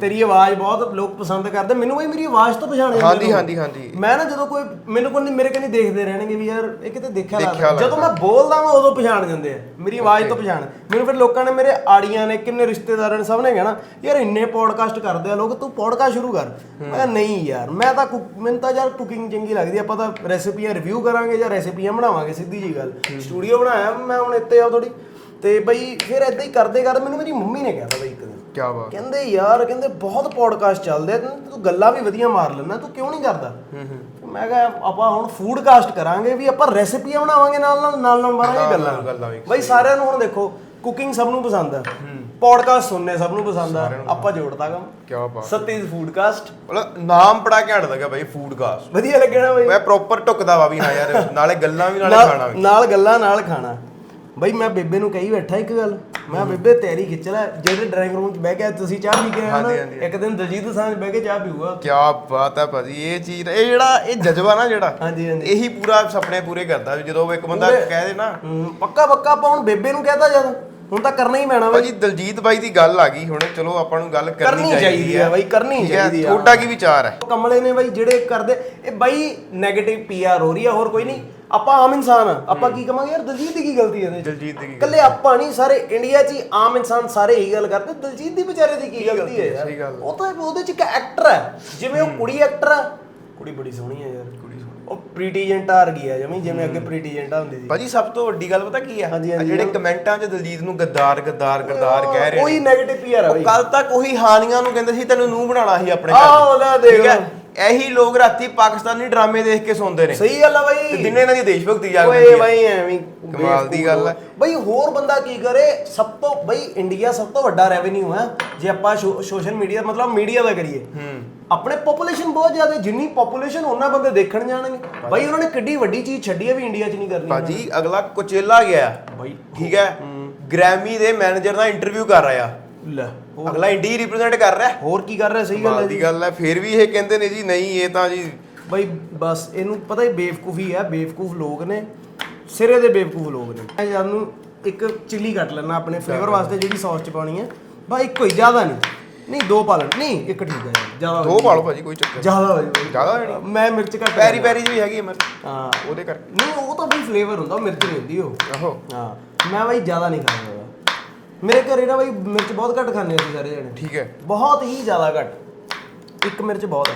[SPEAKER 1] ਤੇਰੀ ਆਵਾਜ਼ ਬਹੁਤ ਲੋਕ ਪਸੰਦ ਕਰਦੇ ਮੈਨੂੰ ਬਈ ਮੇਰੀ ਆਵਾਜ਼ ਤੋਂ ਪਛਾਣ ਜਾਂਦੇ
[SPEAKER 2] ਹਾਂਜੀ। ਹਾਂਜੀ ਹਾਂਜੀ।
[SPEAKER 1] ਮੈਂ ਨਾ ਜਦੋਂ ਕੋਈ ਮੈਨੂੰ ਕੋਈ ਮੇਰੇ ਕੰਨੀ ਦੇਖਦੇ ਰਹਿਣਗੇ ਵੀ ਯਾਰ ਇਹ ਕਿਤੇ ਦੇਖਿਆ ਲੱਗਦਾ। ਜਦੋਂ ਮੈਂ ਬੋਲਦਾ ਮੈਂ ਉਦੋਂ ਪਛਾਣ ਜਾਂਦੇ ਆ। ਮੇਰੀ ਆਵਾਜ਼ ਤੋਂ ਪਛਾਣ। ਮੈਨੂੰ ਫਿਰ ਲੋਕਾਂ ਨੇ ਮੇਰੇ ਆੜੀਆਂ ਨੇ ਕਿੰਨੇ ਰਿਸ਼ਤੇਦਾਰਾਂ ਨੇ ਸਭ ਨੇ ਕਹਿਣਾ ਯਾਰ ਇੰਨੇ ਪੋਡਕਾਸਟ ਕਰਦੇ ਆ ਲੋਕ ਤੂੰ ਪੋਡਕਾਸਟ ਸ਼ੁਰੂ ਕਰ। ਮੈਂ ਕਿਹਾ ਨਹੀਂ ਯਾਰ ਮੈਂ ਤਾਂ ਕੁਕ- ਮੈਨੂੰ ਤਾਂ ਯਾਰ ਕੁਕਿੰਗ ਚੰਗੀ ਲੱਗਦੀ ਆ, ਆਪਾਂ ਤਾਂ ਰੈਸਿਪੀਆਂ ਰਿਵਿਊ ਕਰਾਂਗੇ ਜਾਂ ਰੈਸਿਪੀਆਂ ਬਣਾਵਾਂਗੇ ਸਿੱਧੀ ਜੀ ਗੱਲ। ਸਟੂਡੀਓ ਬਣਾਇਆ ਮੈਂ ਹੁਣ ਇੱਥੇ ਆ ਥੋੜੀ ਤੇ ਬਈ ਫਿਰ ਇਦਾਂ ਹੀ ਕਰਦੇ ਕਰਦੇ ਮੈਨੂੰ ਮੇਰੀ ਮੰਮੀ ਨੇ ਕਹਿਤਾ ਬਈ ਇੱਕ ਦਿਨ।
[SPEAKER 2] ਕੀ ਬਾਤ।
[SPEAKER 1] ਕਹਿੰਦੇ ਯਾਰ ਕਹਿੰਦੇ ਬਹੁਤ ਪੋਡਕਾਸਟ ਚੱਲਦੇ ਆ ਤੂੰ ਤੂੰ ਗੱਲਾਂ ਵੀ ਵਧੀਆ ਮਾਰ ਲੈਂਦਾ ਤੂੰ ਕਿਉਂ ਨਹੀਂ ਕਰਦਾ? ਮੈਂ ਕਿਹਾ ਆਪਾਂ ਹੁਣ ਫੂਡਕਾਸਟ ਕਰਾਂਗੇ ਵੀ ਆਪਾਂ ਰੈਸਿਪੀਆਂ ਬਣਾਵਾਂਗੇ ਨਾਲ ਨਾਲ ਨਾਲ ਨਾਲ ਮਾਰਾਂਗੇ ਗੱਲਾਂ।
[SPEAKER 2] ਗੱਲਾਂ ਵੀ।
[SPEAKER 1] ਬਈ ਸਾਰਿਆਂ ਨੂੰ ਹੁਣ ਦੇਖੋ ਕੁਕਿੰਗ ਸਭ ਨੂੰ ਪਸੰਦ ਆ। ਪੋਡਕਾਸਟ ਸੁਣਨੇ ਸਭ ਨੂੰ ਪਸੰਦ ਆ। ਆਪਾਂ ਜੋੜਦਾ ਕੰਮ।
[SPEAKER 2] ਕੀ ਬਾਤ।
[SPEAKER 1] ਸਤੀਜ ਫੂਡਕਾਸਟ
[SPEAKER 2] ਮਤਲਬ ਨਾਮ ਬੜਾ ਘੈਂਟ ਲੱਗਾ ਬਾਈ ਫੂਡਕਾਸਟ
[SPEAKER 1] ਵਧੀਆ ਲੱਗਣਾ ਬਈ।
[SPEAKER 2] ਮੈਂ ਪ੍ਰੋਪਰ ਟੁਕਦਾ ਵਾ ਵੀ ਹਾਂ ਯਾਰ ਨਾਲੇ ਗੱਲਾਂ ਵੀ ਨਾਲੇ ਖਾਣਾ
[SPEAKER 1] ਨਾਲ
[SPEAKER 2] ਵੀ।
[SPEAKER 1] ਨਾਲ ਗੱਲਾਂ ਨਾਲ ਖਾਣਾ। ਬਈ ਮੈਂ ਬੇਬੇ ਨੂੰ ਕਹੀ ਬੈਠਾ ਇੱਕ ਗੱਲ ਮੈਂ ਬੇਬੇ ਤੇਰੀ ਖਿੱਚ ਲੈ ਜਿਹੜੇ ਡਰਾਇੰਗ ਰੂਮ 'ਚ ਬਹਿ ਕੇ ਤੁਸੀਂ ਚਾਹ ਪੀ ਕੇ ਆਏ ਹੋ
[SPEAKER 2] ਹਾਂਜੀ,
[SPEAKER 1] ਨਾ
[SPEAKER 2] ਹਾਂਜੀ।
[SPEAKER 1] ਇੱਕ ਦਿਨ ਦਲਜੀਤ ਸਾਂਝ ਬਹਿ ਕੇ ਚਾਹ ਪੀਊਗਾ
[SPEAKER 2] ਕੀ ਬਾਤ ਹੈ ਭਾਜੀ ਇਹ ਚੀਜ਼ ਇਹ ਜਿਹੜਾ ਇਹ ਜਜ਼ਬਾ ਨਾ ਜਿਹੜਾ
[SPEAKER 1] ਹਾਂਜੀ, ਹਾਂਜੀ।
[SPEAKER 2] ਇਹੀ ਪੂਰਾ ਸੁਪਨੇ ਪੂਰੇ ਕਰਦਾ ਵੀ ਜਦੋਂ ਇੱਕ ਬੰਦਾ
[SPEAKER 1] ਪੂਰੇ-
[SPEAKER 2] ਕਹਿ ਦੇ ਨਾ
[SPEAKER 1] ਪੱਕਾ ਪੱਕਾ ਆਪਾਂ ਹੁਣ ਬੇਬੇ ਨੂੰ ਕਹਤਾ ਜਦ ਹੁਣ ਤਾਂ ਕਰਨਾ ਹੀ ਪੈਣਾ ਬਈ
[SPEAKER 2] ਭਾਜੀ ਦਲਜੀਤ ਬਾਈ ਦੀ ਗੱਲ ਆ ਗਈ ਹੁਣ ਚਲੋ ਆਪਾਂ ਨੂੰ ਗੱਲ ਕਰਨੀ
[SPEAKER 1] ਕਰਨੀ ਚਾਹੀਦੀ ਆ ਬਾਈ, ਕਰਨੀ
[SPEAKER 2] ਠੀਕ ਹੈ?
[SPEAKER 1] ਚਾਹੀਦੀ ਆ।
[SPEAKER 2] ਤੁਹਾਡਾ ਕੀ ਵਿਚਾਰ ਹੈ
[SPEAKER 1] ਕਮਲੇ ਨੇ ਬਾਈ ਜਿਹੜੇ ਕਰਦੇ ਇਹ ਬਾਈ 네ਗੇਟਿਵ ਪੀਆਰ ਹੋ ਰਹੀ ਆ ਹੋਰ ਕੋਈ ਨਹੀਂ ਆਪਾਂ ਆਮ ਇਨਸਾਨ ਆ। ਆਪਾਂ ਕੀ ਕਵਾਂਗੇ ਯਾਰ ਦਲਜੀਤ ਦੀ ਕੀ ਗਲਤੀ ਹੈ ਇਹਦੇ 'ਚ?
[SPEAKER 2] ਦਲਜੀਤ ਦੀ ਕੀ
[SPEAKER 1] ਕੱਲੇ ਆਪਾਂ ਨਹੀਂ ਸਾਰੇ ਇੰਡੀਆ 'ਚ ਹੀ ਆਮ ਇਨਸਾਨ ਸਾਰੇ ਇਹੀ ਗੱਲ ਕਰਦੇ ਦਲਜੀਤ ਦੀ ਵਿਚਾਰੇ ਦੀ ਕੀ ਗਲਤੀ ਹੈ
[SPEAKER 2] ਸਹੀ ਗੱਲ
[SPEAKER 1] ਯਾਰ ਉਹ ਤਾਂ ਉਹਦੇ 'ਚ ਇੱਕ ਐਕਟਰ ਹੈ ਜਿਵੇਂ ਉਹ ਕੁੜੀ ਐਕਟਰ ਆ। ਕੁੜੀ ਬੜੀ ਸੋਹਣੀ ਹੈ ਯਾਰ।
[SPEAKER 2] ਕੁੜੀ ਸੋਹਣੀ।
[SPEAKER 1] ਉਹ ਪ੍ਰੀਟੀ ਜੈਂਟਾ ਆ ਗਈ ਆ ਜਮੀ ਜਿਵੇਂ ਅੱਗੇ ਪ੍ਰੀਟੀ ਜੈਂਟਾ ਹੁੰਦੀ ਸੀ।
[SPEAKER 2] ਭਾਜੀ ਸਭ ਤੋਂ ਵੱਡੀ ਗੱਲ ਪਤਾ ਕੀ ਆ?
[SPEAKER 1] ਹਾਂਜੀ,
[SPEAKER 2] ਆਹ
[SPEAKER 1] ਹਾਂਜੀ।
[SPEAKER 2] ਜਿਹੜੇ ਕਮੈਂਟਾਂ 'ਚ ਦਲਜੀਤ ਨੂੰ ਗੱਦਾਰ ਗੱਦਾਰ ਗੱਦਾਰ ਕਹਿ ਰਹੇ ਨੇ
[SPEAKER 1] 네ਗੇਟਿਵ ਪੀਆਰ ਆ ਬਾਈ।
[SPEAKER 2] ਕੱਲ ਤੱਕ ਉਹੀ ਹਾਨੀਆਂ ਨੂੰ ਕਹਿੰਦੇ ਸੀ ਤੈਨੂੰ ਨੂੰ ਬਣਾਉਣਾ ਸੀ ਆਪਣੇ
[SPEAKER 1] ਆਹ,
[SPEAKER 2] ਘਰ
[SPEAKER 1] ਉਹਦਾ ਦੇਖ
[SPEAKER 2] ਠੀਕ ਹੈ? ਇਹੀ ਲੋਕ ਰਾਤੀ ਪਾਕਿਸਤਾਨੀ ਡਰਾਮੇ ਦੇਖ ਕੇ ਸੌਂਦੇ ਨੇ।
[SPEAKER 1] ਸਹੀ ਗੱਲ ਆ
[SPEAKER 2] ਤੇ
[SPEAKER 1] ਬਾਈ
[SPEAKER 2] ਦਿਨੇ ਇਹਨਾਂ ਦੀ ਦੇਸ਼ ਭਗਤੀ ਜਾਗ
[SPEAKER 1] ਓਏ ਬਾਈ ਐਵੇਂ
[SPEAKER 2] ਕਮਾਲ ਦੀ ਗੱਲ ਹੈ।
[SPEAKER 1] ਬਈ ਹੋਰ ਬੰਦਾ ਕੀ ਕਰੇ? ਸਭ ਤੋਂ ਬਈ ਇੰਡੀਆ ਸਭ ਤੋਂ ਵੱਡਾ ਰੈਵਨਿਊ ਹੈ ਜੇ ਆਪਾਂ ਸੋਸ਼ਲ ਮੀਡੀਆ ਮਤਲਬ ਮੀਡੀਆ ਦਾ ਕਰੀਏ।
[SPEAKER 2] ਹੂੰ।
[SPEAKER 1] ਆਪਣੇ ਪੋਪੂਲੇਸ਼ਨ ਬਹੁਤ ਜ਼ਿਆਦਾ ਜਿੰਨੀ ਪੋਪੂਲੇਸ਼ਨ ਉਹਨਾਂ ਬੰਦੇ ਦੇਖਣ ਜਾਣਗੇ। ਬਾਈ ਉਹਨਾਂ ਨੇ ਕਿੱਡੀ ਵੱਡੀ ਚੀਜ਼ ਛੱਡੀ ਹੈ ਵੀ ਇੰਡੀਆ 'ਚ ਨਹੀਂ ਕਰਨੀ
[SPEAKER 2] ਭਾਜੀ ਅਗਲਾ ਕੋਚੇਲਾ ਗਿਆ।
[SPEAKER 1] ਬਾਈ
[SPEAKER 2] ਠੀਕ ਹੈ? ਗ੍ਰੈਮੀ ਦੇ ਮੈਨੇਜਰ ਦਾ ਇੰਟਰਵਿਊ ਕਰ ਰਿਹਾ
[SPEAKER 1] ਲੈ।
[SPEAKER 2] ਅਗਲਾ ਇੰਡੀ ਰਿਪਰੈਜ਼ੈਂਟ ਕਰ ਰਿਹਾ।
[SPEAKER 1] ਹੋਰ ਕੀ ਕਰ ਰਿਹਾ? ਸਹੀ ਗੱਲ ਹੈ
[SPEAKER 2] ਕਮਾਲ
[SPEAKER 1] ਜੀ।
[SPEAKER 2] ਗੱਲ ਹੈ। ਫਿਰ ਵੀ ਇਹ ਕਹਿੰਦੇ ਨੇ ਜੀ ਨਹੀਂ ਇਹ ਤਾਂ ਜੀ
[SPEAKER 1] ਬਈ ਬਸ ਇਹਨੂੰ ਪਤਾ ਹੀ ਬੇਵਕੂਫੀ ਹੈ। ਬੇਵਕੂਫ ਲੋਕ ਨੇ। ਸਿਰੇ ਦੇ ਬੇਵਕੂਫ ਲੋਕ ਨੇ। ਮੈਂ ਜਦ ਨੂੰ ਇੱਕ ਚਿੱਲੀ ਕੱਟ ਲੈਣਾ ਆਪਣੇ ਫਲੇਵਰ ਵਾਸਤੇ ਜਿਹੜੀ ਸੌਸ ਚ ਪਾਉਣੀ ਹੈ। ਬਾ ਇੱਕੋ ਹੀ ਜ਼ਿਆਦਾ ਨਹੀਂ। ਨਹੀਂ ਦੋ ਪਾ ਲੈਣ ਨਹੀਂ ਇੱਕ ਠੀਕ ਹੈ ਯਾਰ ਜ਼ਿਆਦਾ
[SPEAKER 2] ਦੋ ਪਾ ਲਓ ਭਾਜੀ ਕੋਈ ਚੱਕਰ
[SPEAKER 1] ਜ਼ਿਆਦਾ ਹੋ ਜਾਵੇ
[SPEAKER 2] ਜ਼ਿਆਦਾ ਨਹੀਂ।
[SPEAKER 1] ਮੈਂ ਮਿਰਚ ਘੱਟ
[SPEAKER 2] ਪੈਰੀ ਪੈਰੀ ਜੀ ਵੀ ਹੈਗੀ ਮੇਰੇ
[SPEAKER 1] ਹਾਂ।
[SPEAKER 2] ਉਹਦੇ ਕਰਕੇ।
[SPEAKER 1] ਨਹੀਂ ਉਹ ਤਾਂ ਬਈ ਫਲੇਵਰ ਹੁੰਦਾ ਉਹ ਮਿਰਚ ਨਹੀਂ ਹੁੰਦੀ ਉਹ।
[SPEAKER 2] ਆਹੋ।
[SPEAKER 1] ਹਾਂ। ਮੈਂ ਬਈ ਜ਼ਿਆਦਾ ਨਹੀਂ ਖਾਂਦਾ। ਉਹਦਾ। ਮੇਰੇ ਘਰੇ ਨਾ ਬਈ ਮਿਰਚ ਬਹੁਤ ਘੱਟ ਖਾਂਦੇ ਅਸੀਂ ਸਾਰੇ ਜਣੇ।
[SPEAKER 2] ਠੀਕ ਹੈ।
[SPEAKER 1] ਬਹੁਤ ਹੀ ਜ਼ਿਆਦਾ ਘੱਟ। ਇੱਕ ਮਿਰਚ ਬਹੁਤ ਹੈ।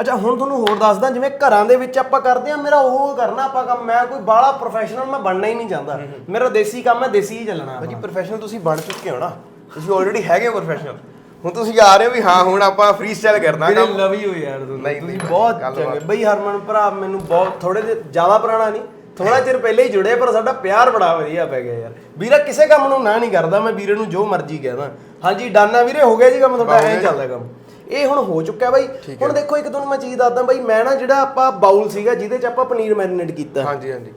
[SPEAKER 1] ਅੱਛਾ ਹੁਣ ਤੁਹਾਨੂੰ ਹੋਰ ਦੱਸਦਾ ਜਿਵੇਂ ਘਰਾਂ ਦੇ ਵਿੱਚ ਆਪਾਂ ਕਰਦੇ ਆ ਮੇਰਾ ਉਹ ਕਰਨਾ ਆਪਾਂ ਕੰਮ। ਮੈਂ ਕੋਈ ਬਾਹਲਾ ਪ੍ਰੋਫੈਸ਼ਨਲ ਮੈਂ ਬਣਨਾ ਹੀ ਨਹੀਂ ਚਾਹੁੰਦਾ। ਮੇਰਾ ਦੇਸੀ ਕੰਮ ਹੈ ਦੇਸੀ ਹੀ ਚੱਲਣਾ
[SPEAKER 2] ਭਾਜੀ। ਪ੍ਰੋਫੈਸ਼ਨਲ ਤੁਸੀਂ ਬਣ ਚੁੱਕੇ ਹੋ ਨਾ। ਤੁਸੀਂ ਆਲਰੇਡੀ ਹੈਗੇ ਹੋ ਪ੍ਰੋਫੈਸ਼ਨਲ ਹੁਣ ਤੁਸੀਂ ਆ ਰਹੇ ਹੋ ਵੀ ਹਾਂ ਹੁਣ ਆਪਾਂ ਫ੍ਰੀ ਸਟਾਈਲ ਕਰਨਾ
[SPEAKER 1] ਮੇਰੇ
[SPEAKER 2] ਕੰਮ।
[SPEAKER 1] ਲਵ ਹੋ ਯਾਰ
[SPEAKER 2] ਨਹੀਂ,
[SPEAKER 1] ਤੁਸੀਂ ਬਹੁਤ
[SPEAKER 2] ਗੱਲਬਾਤ।
[SPEAKER 1] ਚੰਗੇ। ਬਈ ਹਰਮਨ ਭਰਾ ਮੈਨੂੰ ਬਹੁਤ ਥੋੜੇ ਜਿਹੇ ਜ਼ਿਆਦਾ ਪੁਰਾਣਾ ਨਹੀਂ। ਥੋੜਾ ਚਿਰ ਪਹਿਲੇ ਹੀ ਜੁੜੇ ਪਰ ਸਾਡਾ ਪਿਆਰ ਬੜਾ ਵਧੀਆ ਪੈ ਗਿਆ ਯਾਰ। ਵੀਰਾ ਕਿਸੇ ਕੰਮ ਨੂੰ ਨਾ ਨਹੀਂ ਕਰਦਾ ਮੈਂ ਵੀਰੇ ਨੂੰ ਜੋ ਮਰਜ਼ੀ ਕਹਿਦਾ ਹਾਂਜੀ ਡਾਨਾ ਵੀਰੇ ਹੋ ਗਿਆ ਜੀ ਕੰਮ ਤੁਹਾਡਾ ਐਂ। ਚੱਲਦਾ ਕੰਮ। ਇਹ ਹੁਣ ਹੋ ਚੁੱਕਿਆ ਬਾਈ। ਹੁਣ। ਦੇਖੋ ਇੱਕ ਤੁਹਾਨੂੰ ਮੈਂ ਚੀਜ਼ ਦੱਸਦਾ ਬਾਈ ਮੈਂ ਨਾ ਜਿਹੜਾ ਆਪਾਂ ਬਾਉਲ ਸੀਗਾ ਜਿਹਦੇ ਚ ਆਪਾਂ ਪਨੀਰ ਮੈਰੀਨੇਟ ਕੀਤਾ।
[SPEAKER 2] ਹਾਂਜੀ ਹਾਂਜੀ।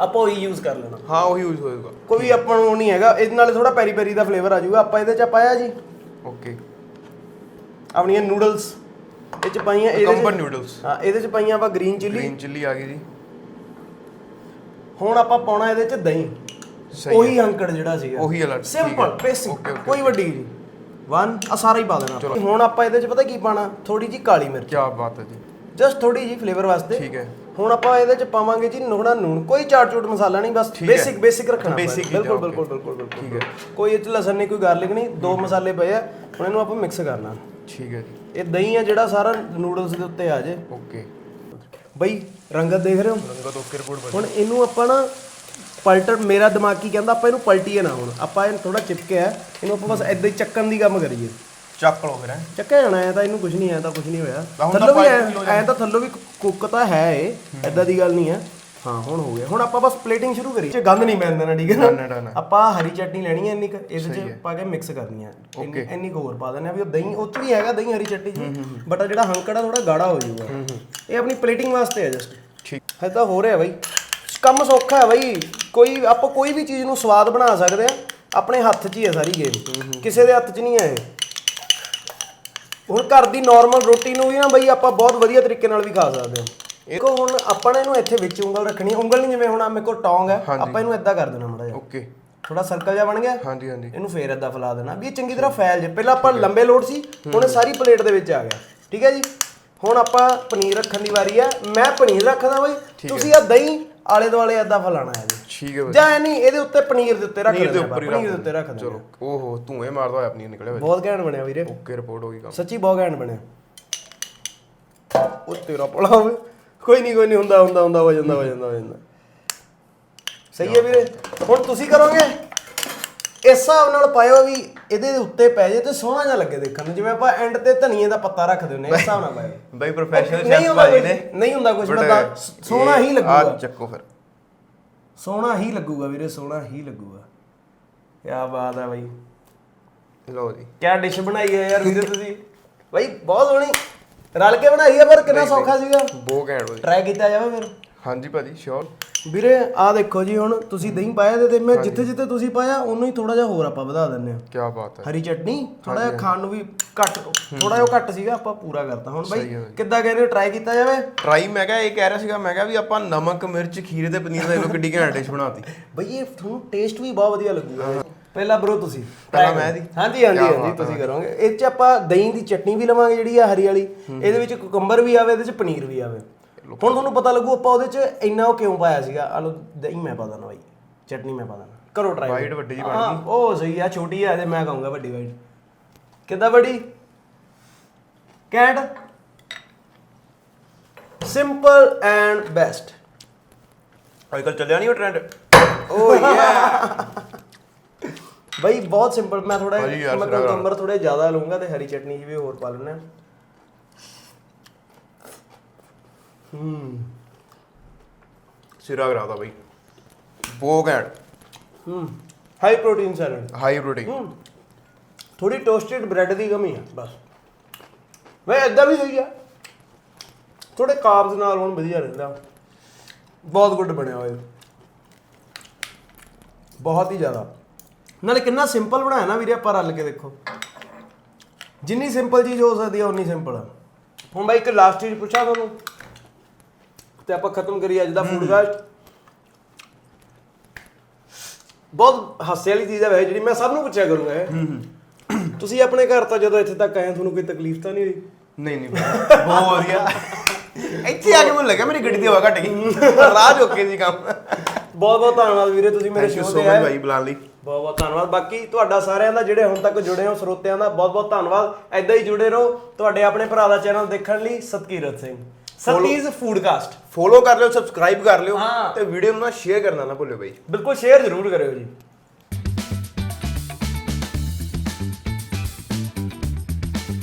[SPEAKER 1] ਆਪਾਂ ਉਹੀ ਯੂਜ਼ ਕਰ ਲੈਣਾ।
[SPEAKER 2] ਹਾਂ ਉਹੀ ਯੂਜ਼ ਹੋਏਗਾ।
[SPEAKER 1] ਕੋਈ ਆਪਾਂ ਨੂੰ ਨਹੀਂ ਹੈਗਾ। ਇਹਦੇ ਨਾਲ ਥੋੜਾ ਪੈਰੀ ਪੈਰੀ ਦਾ ਫਲੇਵਰ ਆ ਜਾਊਗਾ। ਆਪਾਂ ਇਹਦੇ ਚ ਪਾਇਆ ਜੀ।
[SPEAKER 2] ਓਕੇ।
[SPEAKER 1] ਆਪਣੀਆਂ ਨੂਡਲਸ ਇਹ ਚ ਪਾਈਆਂ ਇਹਦੇ
[SPEAKER 2] ਨੂਡਲਸ
[SPEAKER 1] ਹਾਂ ਇਹਦੇ ਚ ਪਾਈਆਂ ਆਪਾਂ ਗ੍ਰੀਨ ਚਿੱਲੀ
[SPEAKER 2] ਗ੍ਰੀਨ ਚਿੱਲੀ ਆ ਗਈ ਜੀ।
[SPEAKER 1] ਹੁਣ ਆਪਾਂ ਪਾਉਣਾ ਇਹਦੇ ਚ ਦਹੀਂ।
[SPEAKER 2] ਸਹੀ
[SPEAKER 1] ਉਹੀ ਅੰਕੜ ਜਿਹੜਾ ਸੀਗਾ।
[SPEAKER 2] ਉਹੀ ਵਾਲਾ, ਠੀਕ
[SPEAKER 1] ਸਿੰਪਲ
[SPEAKER 2] ਹੈ।
[SPEAKER 1] ਬੇਸਿਕ
[SPEAKER 2] Okay, okay,
[SPEAKER 1] ਕੋਈ ਵੱਡੀ ਨਹੀਂ ਵਨ ਆ ਸਾਰਾ ਹੀ ਪਾ ਦੇਣਾ ਆਪਾਂ। ਹੁਣ ਆਪਾਂ ਇਹਦੇ ਚ ਪਤਾ ਕੀ ਪਾਣਾ ਥੋੜੀ ਜੀ ਕਾਲੀ ਮਿਰਚ।
[SPEAKER 2] ਕੀ ਬਾਤ ਹੈ ਜੀ।
[SPEAKER 1] ਜਸਟ ਥੋੜੀ ਜੀ ਫਲੇਵਰ ਵਾਸਤੇ।
[SPEAKER 2] ਠੀਕ ਹੈ।
[SPEAKER 1] ਹੁਣ ਆਪਾਂ ਇਹਦੇ ਚ ਪਾਵਾਂਗੇ ਜੀ ਨੁਕੜਾ ਨੂਣ। ਕੋਈ ਚਾਟ ਚੂਟ ਮਸਾਲਾ ਨਹੀਂ ਬਸ
[SPEAKER 2] ਠੀਕ ਹੈ।
[SPEAKER 1] ਬੇਸਿਕ ਬੇਸਿਕ ਰੱਖਣਾ
[SPEAKER 2] Basic
[SPEAKER 1] ਬਿਲਕੁਲ। ਬਿਲਕੁਲ ਬਿਲਕੁਲ ਬਿਲਕੁਲ
[SPEAKER 2] ਠੀਕ ਹੈ।
[SPEAKER 1] ਕੋਈ ਇਹ ਚ ਲਸਣ ਨਹੀਂ ਕੋਈ ਗਾਰਲਿਕ ਨਹੀਂ। ਦੋ ਮਸਾਲੇ ਪਏ ਆ। ਹੁਣ ਇਹਨੂੰ ਆਪਾਂ ਮਿਕਸ ਕਰਨਾ।
[SPEAKER 2] ਠੀਕ ਹੈ ਜੀ।
[SPEAKER 1] ਇਹ ਦਹੀਂ ਆ ਜਿਹੜਾ ਸਾਰਾ ਨੂਡਲਸ ਦੇ ਉੱਤੇ ਆ ਜੇ।
[SPEAKER 2] ਓਕੇ
[SPEAKER 1] ਬਈ ਰੰਗਤ ਦੇਖ ਰਹੇ ਹੋ?
[SPEAKER 2] ਰੰਗਤ ਓਕੇ ਰਿਪੋਰਟ
[SPEAKER 1] ਹੁਣ ਇਹਨੂੰ ਆਪਾਂ ਨਾ ਪਲਟਰ ਮੇਰਾ ਦਿਮਾਗ ਕੀ ਕਹਿੰਦਾ ਆਪਾਂ ਇਹਨੂੰ ਪਲਟੀਏ ਨਾ ਹੁਣ। ਆਪਾਂ ਇਹ ਥੋੜਾ ਚਿਪਕਿਆ ਇਹਨੂੰ ਆਪਾਂ ਬਸ ਏਦਾਂ ਹੀ ਚੱਕਣ ਦੀ ਕੰਮ ਕਰੀਏ।
[SPEAKER 2] ਚੱਕ ਲਓ ਫਿਰ ਹੈਂ।
[SPEAKER 1] ਚੱਕਿਆ ਜਾਣਾ ਐ ਤਾਂ ਇਹਨੂੰ ਕੁਝ ਨਹੀਂ ਐ ਤਾਂ ਕੁਝ ਨਹੀਂ ਹੋਇਆ। ਥੱਲੋਂ ਵੀ ਐ ਤਾਂ ਥੱਲੋਂ ਵੀ ਕੁੱਕ ਤਾਂ ਹੈ ਇਹ ਐਦਾਂ ਦੀ ਗੱਲ ਨਹੀਂ ਹੈ। ਹਾਂ ਹੁਣ ਹੋ ਗਿਆ। ਹੁਣ ਆਪਾਂ ਬਸ ਪਲੇਟਿੰਗ ਸ਼ੁਰੂ ਕਰੀਏ। ਗੰਦ ਨਹੀਂ ਪੈਣ ਦੇਣਾ ਠੀਕ ਹੈ
[SPEAKER 2] ਨਾ, ਨਾ।
[SPEAKER 1] ਆਪਾਂ ਹਰੀ ਚਟਨੀ ਲੈਣੀ ਹੈ ਇੰਨੀ ਕੁ, ਇਹਦੇ ਚ। ਪਾ ਕੇ ਮਿਕਸ ਕਰਨੀ ਹੈ। ਇੰਨੀ-। ਇੰਨੀ ਕੁ ਹੋਰ ਪਾ ਆ ਵੀ ਉਹ ਦਹੀਂ ਉਹ ਚ ਵੀ ਹੈਗਾ ਦਹੀਂ ਹਰੀ ਚਟਨੀ ਚ ਬਟ ਆ ਜਿਹੜਾ ਹੰਕੜਾ ਥੋੜਾ ਗਾੜਾ ਹੋ ਜਾਊਗਾ। ਇਹ ਆਪਣੀ ਪਲੇਟਿੰਗ ਵਾਸਤੇ ਹੈ ਜਸਟ
[SPEAKER 2] ਠੀਕ।
[SPEAKER 1] ਹੈ ਤਾਂ ਹੋ ਰਿਹਾ ਬਾਈ। ਕੰਮ ਸੌਖਾ ਹੈ ਬਾਈ। ਕੋਈ ਆਪਾਂ ਕੋਈ ਵੀ ਚੀਜ਼ ਨੂੰ ਸਵਾਦ ਬਣਾ ਸਕਦੇ ਆ ਆਪਣੇ ਹੱਥ 'ਚ ਹੀ ਹੈ ਸਾਰੀ ਗੇਮ ਕਿਸੇ ਦੇ ਹੱਥ 'ਚ ਨਹੀਂ ਹੈ ਇਹ। ਹੁਣ ਘਰ ਦੀ ਨਾਰਮਲ ਰੋਟੀ ਨੂੰ ਵੀ ਨਾ ਬਈ ਆਪਾਂ ਬਹੁਤ ਵਧੀਆ ਤਰੀਕੇ ਨਾਲ ਵੀ ਖਾ ਸਕਦੇ ਹਾਂ। ਦੇਖੋ ਹੁਣ ਆਪਾਂ ਨੇ ਇਹਨੂੰ ਇੱਥੇ ਵਿੱਚ ਉਂਗਲ ਰੱਖਣੀ ਹੈ। ਉਂਗਲ ਨਹੀਂ ਜਿਵੇਂ ਹੁਣ ਆ ਮੇਰੇ ਕੋਲ ਟੌਂਗ ਹੈ। ਆਪਾਂ ਇਹਨੂੰ ਇਦਾਂ ਕਰ ਦੇਣਾ ਮੜਾ ਜਿਹਾ।
[SPEAKER 2] ਓਕੇ।
[SPEAKER 1] ਥੋੜਾ ਸਰਕਲ ਜਿਹਾ ਬਣ ਗਿਆ।
[SPEAKER 2] ਹਾਂਜੀ ਹਾਂਜੀ।
[SPEAKER 1] ਇਹਨੂੰ ਫੇਰ ਇਦਾਂ ਫੈਲਾ ਦੇਣਾ। ਵੀ ਇਹ ਚੰਗੀ ਤਰ੍ਹਾਂ ਫੈਲ ਜੇ। ਪਹਿਲਾਂ ਆਪਾਂ ਲੰਬੇ ਲੋਟ ਸੀ ਹੁਣ ਇਹ ਸਾਰੀ ਪਲੇਟ ਦੇ ਵਿੱਚ ਆ ਗਿਆ। ਠੀਕ ਹੈ ਜੀ? ਹੁਣ ਆਪਾਂ ਪਨੀਰ ਰੱਖਣ ਦੀ ਵਾਰੀ ਆ। ਮੈਂ ਪਨੀਰ ਰੱਖਦਾ ਬਈ। ਤੁਸੀਂ ਆ ਦਹੀਂ ਆਲੇ ਦੁਆਲੇ ਏਦਾਂ ਫੈਲਾਣਾ ਹੈ ਜੀ।
[SPEAKER 2] ਠੀਕ ਹੈ ਬਾਈ।
[SPEAKER 1] ਜਾਂ ਇਹ ਨਹੀਂ ਇਹਦੇ ਉੱਤੇ ਪਨੀਰ ਦੇ ਉੱਤੇ ਰੱਖ
[SPEAKER 2] ਪਨੀਰ ਦੇ
[SPEAKER 1] ਦੇਣਾ
[SPEAKER 2] ਉੱਪਰ ਹੀ
[SPEAKER 1] ਪਨੀਰ ਦੇ ਉੱਤੇ ਰੱਖ ਦੇਣਾ
[SPEAKER 2] ਚਲੋ। ਓਹੋ ਧੂਏ ਮਾਰਦਾ ਹੋਇਆ ਪਨੀਰ ਨਿਕਲਿਆ ਹੋਇਆ
[SPEAKER 1] ਬਹੁਤ ਘੈਂਟ ਬਣਿਆ ਵੀਰੇ।
[SPEAKER 2] ਓਕੇ ਰਿਪੋਰਟ ਹੋ ਗਈ ਕੰਮ।
[SPEAKER 1] ਸੱਚੀ ਬਹੁਤ ਘੈਂਟ ਬਣਿਆ। ਉਹ ਤੇਰਾ ਪੋਲਾ ਹੋਵੇ। ਕੋਈ ਨਹੀਂ ਕੋਈ ਨਹੀਂ ਹੁੰਦਾ ਹੁੰਦਾ ਹੁੰਦਾ ਹੋ ਜਾਂਦਾ ਹੋ ਜਾਂਦਾ ਹੋ ਜਾਂਦਾ। ਸਹੀ ਹੈ ਵੀਰੇ। ਹੁਣ ਤੁਸੀਂ ਕਰੋਗੇ? ਇਸ ਹਿਸਾਬ ਨਾਲ ਪਾਇਓ ਵੀ ਇਹਦੇ ਉੱਤੇ ਪੈ ਜੇ ਤੇ ਸੋਹਣਾ ਜਿਹਾ ਲੱਗੇ ਦੇਖਣ ਨੂੰ। ਜਿਵੇਂ ਆਪਾਂ ਐਂਡ ਤੇ ਧਨੀਏ ਦਾ ਪੱਤਾ ਰੱਖ ਹਾਂ ਇਸ ਹਿਸਾਬ ਨਾਲ ਪਾਇਓ।
[SPEAKER 2] ਬਾਈ ਪ੍ਰੋਫੈਸ਼ਨਲ
[SPEAKER 1] ਨਹੀਂ
[SPEAKER 2] ਸ਼ੈਫ
[SPEAKER 1] ਹੁੰਦਾ
[SPEAKER 2] ਭਾਜੀ
[SPEAKER 1] ਕੁਛ-
[SPEAKER 2] ਨੇ।
[SPEAKER 1] ਨਹੀਂ ਹੁੰਦਾ ਕੁਝ
[SPEAKER 2] But,
[SPEAKER 1] ਬੰਦਾ ਸੋਹਣਾ ਹੀ
[SPEAKER 2] ਇਹ-
[SPEAKER 1] ਲੱਗੂਗਾ।
[SPEAKER 2] ਆਹ ਚੱਕੋ ਫਿਰ।
[SPEAKER 1] ਸੋਹਣਾ ਹੀ ਲੱਗੂਗਾ ਵੀਰੇ ਸੋਹਣਾ ਹੀ ਲੱਗੂਗਾ। ਕੀ ਬਾਤ ਹੈ ਬਾਈ।
[SPEAKER 2] ਲਓ ਜੀ।
[SPEAKER 1] ਕਿਆ ਡਿਸ਼ ਬਣਾਈ ਹੈ ਯਾਰ ਵੀਰੇ ਤੁਸੀਂ? ਬਾਈ ਬਹੁਤ ਸੋਹਣੀ। ਰਲ ਕੇ ਬਣਾਈ ਹੈ ਪਰ ਕਿੰਨਾ ਸੌਖਾ ਸੀਗਾ?
[SPEAKER 2] ਬਹੁਤ ਘੈਂਟ ਬਾਈ
[SPEAKER 1] ਟਰਾਈ ਕੀਤਾ ਜਾਵੇ ਫਿਰ।
[SPEAKER 2] ਹਾਂਜੀ ਭਾਜੀ ਸ਼ੋਰ
[SPEAKER 1] ਵੀਰੇ ਆ ਦੇਖੋ ਜੀ ਹੁਣ ਤੁਸੀਂ ਦਹੀਂ ਪਾਇਆ ਤੇ- ਤੇ ਮੈਂ ਜਿੱਥੇ ਜਿੱਥੇ ਤੁਸੀਂ ਪਾਇਆ ਉਹਨੂੰ ਹੀ ਥੋੜਾ ਜਿਹਾ ਹੋਰ ਆਪਾਂ ਵਧਾ ਦਿੰਨੇ ਆ
[SPEAKER 2] ਕੀ ਬਾਤ ਹੈ।
[SPEAKER 1] ਹਰੀ ਚਟਨੀ ਥੋੜਾ ਜਿਹਾ ਖਾਣ ਨੂੰ ਵੀ ਘੱਟ ਥੋੜਾ ਜਿਹਾ ਘੱਟ ਸੀਗਾ ਆਪਾਂ ਪੂਰਾ ਕਰਤਾ। ਹੁਣ ਬਾਈ। ਕਿੱਦਾਂ ਕਹਿੰਦੇ ਟਰਾਈ ਕੀਤਾ ਜਾਵੇ?
[SPEAKER 2] ਟਰਾਈ ਮੈਂ ਕਿਹਾ ਇਹ ਕਹਿ ਰਿਹਾ ਸੀਗਾ ਮੈਂ ਕਿਹਾ ਵੀ ਆਪਾਂ ਨਮਕ ਮਿਰਚ ਖੀਰੇ ਤੇ ਪਨੀਰ ਦਾ ਇਹ ਲੋ ਕਿੱਡੀ ਘੈਂਟ ਡਿਸ਼ ਬਣਾਤੀ।
[SPEAKER 1] ਬਈ ਇਹ ਤੁਹਾਨੂੰ ਟੇਸਟ ਵੀ ਬਹੁਤ ਵਧੀਆ ਲੱਗੂਗਾ। ਪਹਿਲਾਂ ਬਰੋ ਤੁਸੀਂ।
[SPEAKER 2] ਪਹਿਲਾਂ ਮੈਂ। ਦੀ?
[SPEAKER 1] ਹਾਂਜੀ ਹਾਂਜੀ ਹਾਂਜੀ ਤੁਸੀਂ ਕਰੋਗੇ। ਇਹ ਚ ਆਪਾਂ ਦਹੀਂ ਦੀ ਚਟਨੀ ਵੀ ਲਵਾਂਗੇ ਜਿਹੜੀ ਆ ਹਰੀ ਵਾਲੀ। ਇਹਦੇ ਵਿੱਚ ਕੁਕੰਬਰ ਵੀ ਆਵੇ ਇਹਦੇ ਚ ਪਨੀਰ ਵੀ ਆਵੇ। ਹੁਣ ਤੁਹਾਨੂੰ ਪਤਾ ਲੱਗੂ ਆਪਾਂ ਉਹਦੇ ਚ ਇੰਨਾ ਉਹ ਕਿਉਂ ਪਾਇਆ ਸੀਗਾ? ਆ ਲੋ ਦਹੀਂ ਮੈਂ ਪਾ ਦੇਣਾ ਬਾਈ। ਚਟਨੀ ਮੈਂ ਪਾ ਦੇਣਾ ਕਰੋ ਟਰਾਈ
[SPEAKER 2] ਵਾਈਟ ਵੱਡੀ ਜਿਹੀ ਬਣ
[SPEAKER 1] ਉਹ ਸਹੀ ਆ ਛੋਟੀ ਆ ਤੇ ਮੈਂ ਕਹੂੰਗਾ ਵੱਡੀ ਵਾਈਟ। ਕਿੱਦਾਂ ਵੱਡੀ? ਕੈਟ? ਸਿੰਪਲ ਐਂਡ ਬੈਸਟ
[SPEAKER 2] ਅੱਜ ਕੱਲ ਚੱਲਿਆ ਨਹੀਂ ਉਹ ਟ੍ਰੈਂਡ
[SPEAKER 1] ਓ ਯਾ ਬਈ ਬਹੁਤ ਸਿੰਪਲ ਮੈਂ ਥੋੜਾ ਮੈਂ
[SPEAKER 2] ਸਿਰਾ ਕਰਾ।
[SPEAKER 1] ਕੰਬਰ ਥੋੜੇ ਜ਼ਿਆਦਾ ਲਊਂਗਾ ਤੇ ਹਰੀ ਚਟਨੀ ਵੀ ਹੋਰ ਪਾ ਲੈਣਾ ਹੂੰ।
[SPEAKER 2] ਸਿਰਾ ਕਰਾਤਾ ਬਾਈ। ਬਹੁਤ ਘੈਂਟ।
[SPEAKER 1] ਹੂੰ। High protein salad
[SPEAKER 2] high protein
[SPEAKER 1] ਥੋੜੀ ਟੋਸਟਡ ਬ੍ਰੈਡ ਦੀ ਕਮੀ ਆ ਬਸ। ਵੇ ਇਦਾਂ ਵੀ ਸਹੀ ਆ। ਥੋੜੇ ਕਾਰਬਸ ਨਾਲ ਹੋਣ ਵਧੀਆ ਰਹਿੰਦਾ। ਬਹੁਤ ਗੁੱਡ ਬਣਿਆ ਹੋਇਆ। ਬਹੁਤ ਹੀ ਜ਼ਿਆਦਾ। ਨਾਲੇ ਕਿੰਨਾ ਸਿੰਪਲ ਬਣਾਇਆ ਨਾ ਵੀਰੇ ਆਪਾਂ ਰਲ ਕੇ ਦੇਖੋ। ਜਿੰਨੀ ਸਿੰਪਲ ਚੀਜ਼ ਹੋ ਸਕਦੀ ਹੈ ਉਨੀ ਸਿੰਪਲ ਆ। ਹੁਣ ਬਾਈ ਇੱਕ ਲਾਸਟ ਚੀਜ਼ ਪੁੱਛਾਂ ਤੁਹਾਨੂੰ ਤੇ ਆਪਾਂ ਖਤਮ ਕਰੀਏ ਅੱਜ ਦਾ ਫੂਡਕਾਸਟ ਬਹੁਤ ਹਾਸੇ ਵਾਲੀ ਚੀਜ਼ ਹੈ ਵੈਸੇ ਜਿਹੜੀ ਮੈਂ ਸਭ ਨੂੰ ਪੁੱਛਿਆ ਕਰੂੰਗਾ ਇਹ। ਤੁਸੀਂ ਆਪਣੇ ਘਰ ਤੋਂ ਜਦੋਂ ਇੱਥੇ ਤੱਕ ਆਏ ਤੁਹਾਨੂੰ ਕੋਈ ਤਕਲੀਫ ਤਾਂ ਨਹੀਂ ਹੋਈ?
[SPEAKER 2] ਨਹੀਂ ਨਹੀਂ ਬਹੁਤ ਵਧੀਆ। ਇੱਥੇ ਆ ਕੇ ਮੈਨੂੰ ਲੱਗਾ ਮੇਰੀ ਗੱਡੀ ਦੀ ਹਵਾ ਘਟ ਗਈ। ਰਾਜ ਓਕੇ ਜੀ ਕੰਮ।
[SPEAKER 1] ਬਹੁਤ ਬਹੁਤ ਧੰਨਵਾਦ ਵੀਰੇ ਤੁਸੀਂ ਮੇਰੇ ਸ਼ੋਅ
[SPEAKER 2] ਸੋ
[SPEAKER 1] ਤੇ ਆਏ।
[SPEAKER 2] ਭਾਈ ਬੁਲਾਉਣ ਲਈ।
[SPEAKER 1] ਬਹੁਤ ਬਹੁਤ ਧੰਨਵਾਦ। ਬਾਕੀ ਤੁਹਾਡਾ ਸਾਰਿਆਂ ਦਾ ਜਿਹੜੇ ਹੁਣ ਤੱਕ ਜੁੜੇ ਹੋ ਸਰੋਤਿਆਂ ਦਾ ਬਹੁਤ ਬਹੁਤ ਧੰਨਵਾਦ। ਐਦਾਂ ਹੀ ਜੁੜੇ ਰਹੋ। ਤੁਹਾਡੇ ਆਪਣੇ ਭਰਾ ਦਾ ਚੈਨਲ ਦੇਖਣ ਲਈ ਸਤਕੀਰਤ ਸਿੰਘ। ਸਤੀਜ਼ ਫੂਡਕਾਸਟ
[SPEAKER 2] ਫੋਲੋ ਕਰ ਲਿਓ ਸਬਸਕ੍ਰਾਈਬ ਕਰ ਲਿਓ। ਤੇ ਵੀਡੀਓ ਨੂੰ ਨਾ ਸ਼ੇਅਰ ਕਰਨਾ ਨਾ ਭੁੱਲਿਓ ਬਾਈ।
[SPEAKER 1] ਬਿਲਕੁਲ ਸ਼ੇਅਰ ਜ਼ਰੂਰ ਕਰਿਓ ਜੀ।